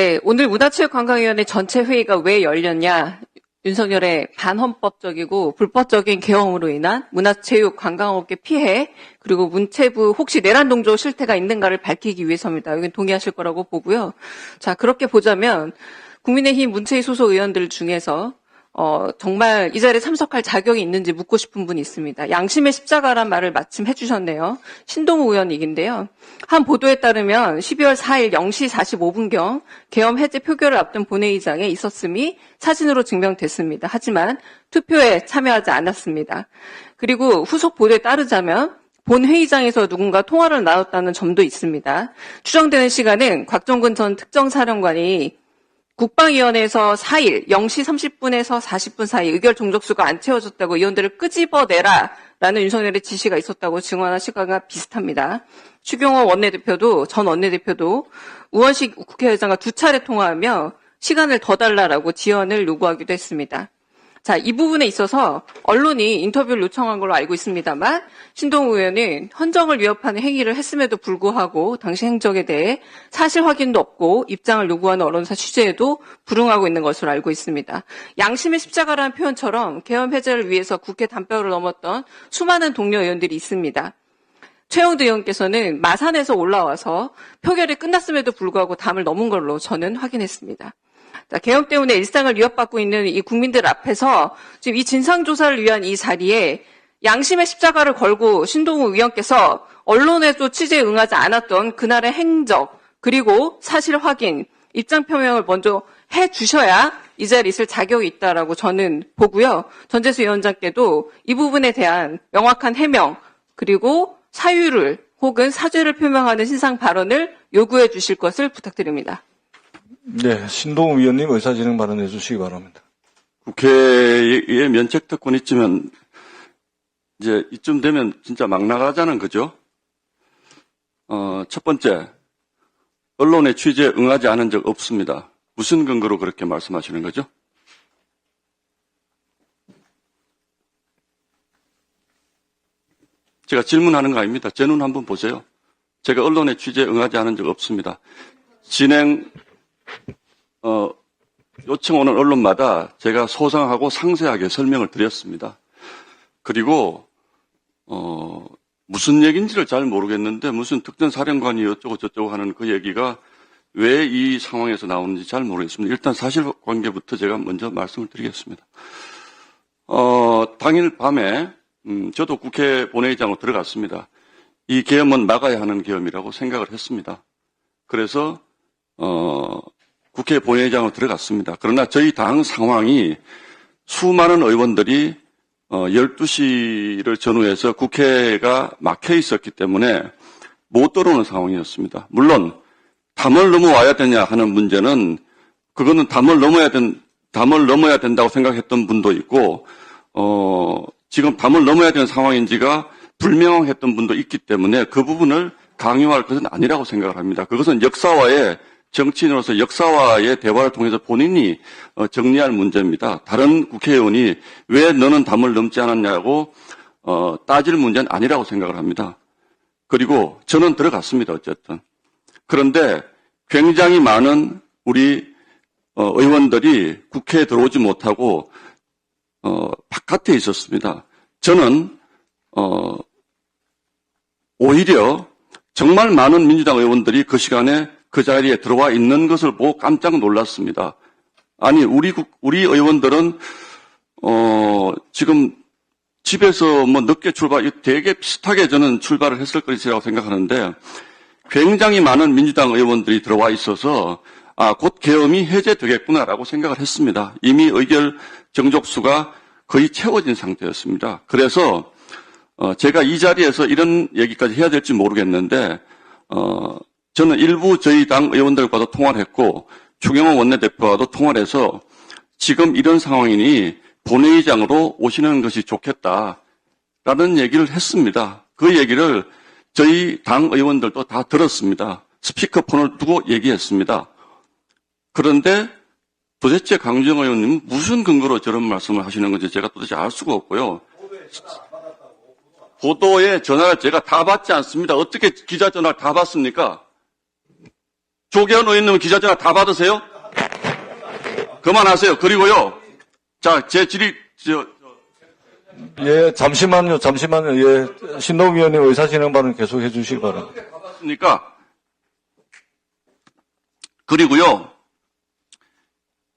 네, 오늘 문화체육관광위원회 전체 회의가 왜 열렸냐? 윤석열의 반헌법적이고 불법적인 계엄으로 인한 문화체육 관광업계 피해 그리고 문체부 혹시 내란 동조 실태가 있는가를 밝히기 위해서입니다. 여기 동의하실 거라고 보고요. 자 그렇게 보자면 국민의힘 문체위 소속 의원들 중에서 어, 정말 이 자리에 참석할 자격이 있는지 묻고 싶은 분이 있습니다. 양심의 십자가란 말을 마침 해주셨네요. 신동우 의원 얘기인데요. 한 보도에 따르면 12월 4일 0시 45분경 계엄 해제 표결을 앞둔 본회의장에 있었음이 사진으로 증명됐습니다. 하지만 투표에 참여하지 않았습니다. 그리고 후속 보도에 따르자면 본회의장에서 누군가 통화를 나눴다는 점도 있습니다. 추정되는 시간은 곽종근 전 특정사령관이 국방위원회에서 4일 0시 30분에서 40분 사이 의결 종족수가 안 채워졌다고 의원들을 끄집어내라 라는 윤석열의 지시가 있었다고 증언한 시간과 비슷합니다. 추경호 원내대표도 전 원내대표도 우원식 국회의장과 두 차례 통화하며 시간을 더 달라라고 지연을 요구하기도 했습니다. 자, 이 부분에 있어서 언론이 인터뷰를 요청한 걸로 알고 있습니다만 신동우 의원은 헌정을 위협하는 행위를 했음에도 불구하고 당시 행적에 대해 사실 확인도 없고 입장을 요구하는 언론사 취재에도 불응하고 있는 것으로 알고 있습니다. 양심의 십자가라는 표현처럼 계엄 해제를 위해서 국회 담벼를 넘었던 수많은 동료 의원들이 있습니다. 최영두 의원께서는 마산에서 올라와서 표결이 끝났음에도 불구하고 담을 넘은 걸로 저는 확인했습니다. 자, 계엄 때문에 일상을 위협받고 있는 이 국민들 앞에서 지금 이 진상조사를 위한 이 자리에 양심의 십자가를 걸고 신동우 의원께서 언론에도 취재에 응하지 않았던 그날의 행적 그리고 사실 확인 입장 표명을 먼저 해 주셔야 이 자리에 있을 자격이 있다라고 저는 보고요. 전재수 위원장께도 이 부분에 대한 명확한 해명 그리고 사유를 혹은 사죄를 표명하는 신상 발언을 요구해 주실 것을 부탁드립니다. 네, 신동우 위원님 의사진행 발언해 주시기 바랍니다. 국회에 면책 특권 있지만 이제 이쯤 되면 진짜 막 나가자는 거죠. 어, 첫 번째, 언론의 취재에 응하지 않은 적 없습니다. 무슨 근거로 그렇게 말씀하시는 거죠? 제가 질문하는 거 아닙니다. 제 눈 한번 보세요. 제가 언론의 취재에 응하지 않은 적 없습니다. 진행 어, 요청 오는 언론마다 제가 소상하고 상세하게 설명을 드렸습니다. 그리고 어, 무슨 얘기인지를 잘 모르겠는데 무슨 특전 사령관이 어쩌고 저쩌고 하는 그 얘기가 왜 이 상황에서 나오는지 잘 모르겠습니다. 일단 사실관계부터 제가 먼저 말씀을 드리겠습니다. 어, 당일 밤에 음, 저도 국회 본회의장으로 들어갔습니다. 이 계엄은 막아야 하는 계엄이라고 생각을 했습니다. 그래서 어, 국회 본회의장으로 들어갔습니다. 그러나 저희 당 상황이 수많은 의원들이 어, 12시를 전후해서 국회가 막혀 있었기 때문에 못 들어오는 상황이었습니다. 물론 담을 넘어와야 되냐 하는 문제는 그거는 담을 넘어야 된 담을 넘어야 된다고 생각했던 분도 있고 어, 지금 담을 넘어야 되는 상황인지가 불명확했던 분도 있기 때문에 그 부분을 강요할 것은 아니라고 생각을 합니다. 그것은 역사와의 정치인으로서 역사와의 대화를 통해서 본인이 어, 정리할 문제입니다. 다른 국회의원이 왜 너는 담을 넘지 않았냐고 어, 따질 문제는 아니라고 생각을 합니다. 그리고 저는 들어갔습니다. 어쨌든. 그런데 굉장히 많은 우리 어, 의원들이 국회에 들어오지 못하고 바깥에 있었습니다. 저는 오히려 정말 많은 민주당 의원들이 그 시간에 그 자리에 들어와 있는 것을 보고 깜짝 놀랐습니다. 아니, 우리, 우리 의원들은, 어, 지금 집에서 뭐 늦게 출발, 되게 비슷하게 저는 출발을 했을 것이라고 생각하는데 굉장히 많은 민주당 의원들이 들어와 있어서 아, 곧 계엄이 해제되겠구나라고 생각을 했습니다. 이미 의결 정족수가 거의 채워진 상태였습니다. 그래서 어, 제가 이 자리에서 이런 얘기까지 해야 될지 모르겠는데 어, 저는 일부 저희 당 의원들과도 통화를 했고 추경호 원내대표와도 통화를 해서 지금 이런 상황이니 본회의장으로 오시는 것이 좋겠다라는 얘기를 했습니다. 그 얘기를 저희 당 의원들도 다 들었습니다. 스피커폰을 두고 얘기했습니다. 그런데 도대체 강정 의원님 무슨 근거로 저런 말씀을 하시는 건지 제가 도대체 알 수가 없고요. 보도에 전화를 제가 다 받지 않습니다. 어떻게 기자 전화를 다 받습니까? 조계현 의원님 기자전화 다 받으세요? 그만하세요. 그리고요. 자, 제 질의, 저, 예, 잠시만요, 잠시만요. 예, 신동욱 위원님 의사 진행 발언 계속 해주시기 바랍니다. 받았습니까? 그리고요.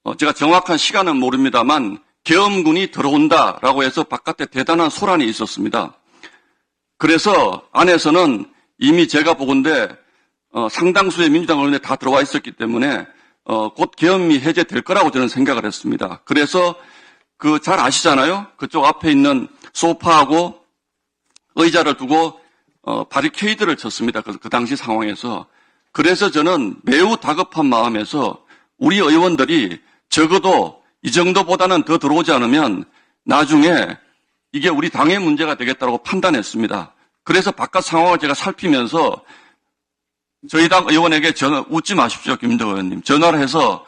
어, 제가 정확한 시간은 모릅니다만 계엄군이 들어온다라고 해서 바깥에 대단한 소란이 있었습니다. 그래서 안에서는 이미 제가 보건대 어, 상당수의 민주당 의원이 다 들어와 있었기 때문에 어, 곧 계엄이 해제될 거라고 저는 생각을 했습니다. 그래서 그 잘 아시잖아요. 그쪽 앞에 있는 소파하고 의자를 두고 어, 바리케이드를 쳤습니다. 그, 그 당시 상황에서. 그래서 저는 매우 다급한 마음에서 우리 의원들이 적어도 이 정도보다는 더 들어오지 않으면 나중에 이게 우리 당의 문제가 되겠다고 판단했습니다. 그래서 바깥 상황을 제가 살피면서 저희 당 의원에게 전화, 웃지 마십시오, 김정 의원님. 전화를 해서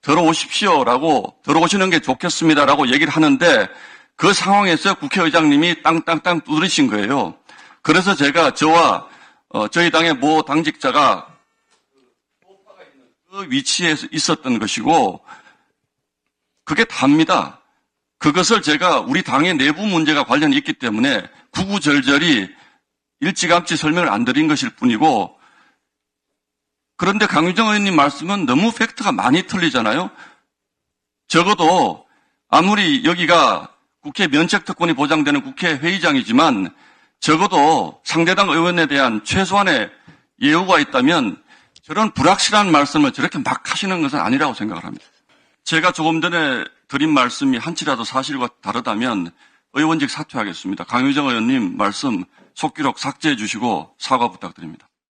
들어오십시오라고, 들어오시는 게 좋겠습니다라고 얘기를 하는데 그 상황에서 국회의장님이 땅땅땅 두드리신 거예요. 그래서 제가 저와 어, 저희 당의 모 당직자가 그 위치에 있었던 것이고 그게 답니다. 그것을 제가 우리 당의 내부 문제가 관련이 있기 때문에 구구절절히 일찌감치 설명을 안 드린 것일 뿐이고 그런데 강유정 의원님 말씀은 너무 팩트가 많이 틀리잖아요. 적어도 아무리 여기가 국회 면책특권이 보장되는 국회 회의장이지만 적어도 상대당 의원에 대한 최소한의 예우가 있다면 저런 불확실한 말씀을 저렇게 막 하시는 것은 아니라고 생각을 합니다. 제가 조금 전에 드린 말씀이 한치라도 사실과 다르다면 의원직 사퇴하겠습니다. 강유정 의원님 말씀 속기록 삭제해 주시고 사과 부탁드립니다.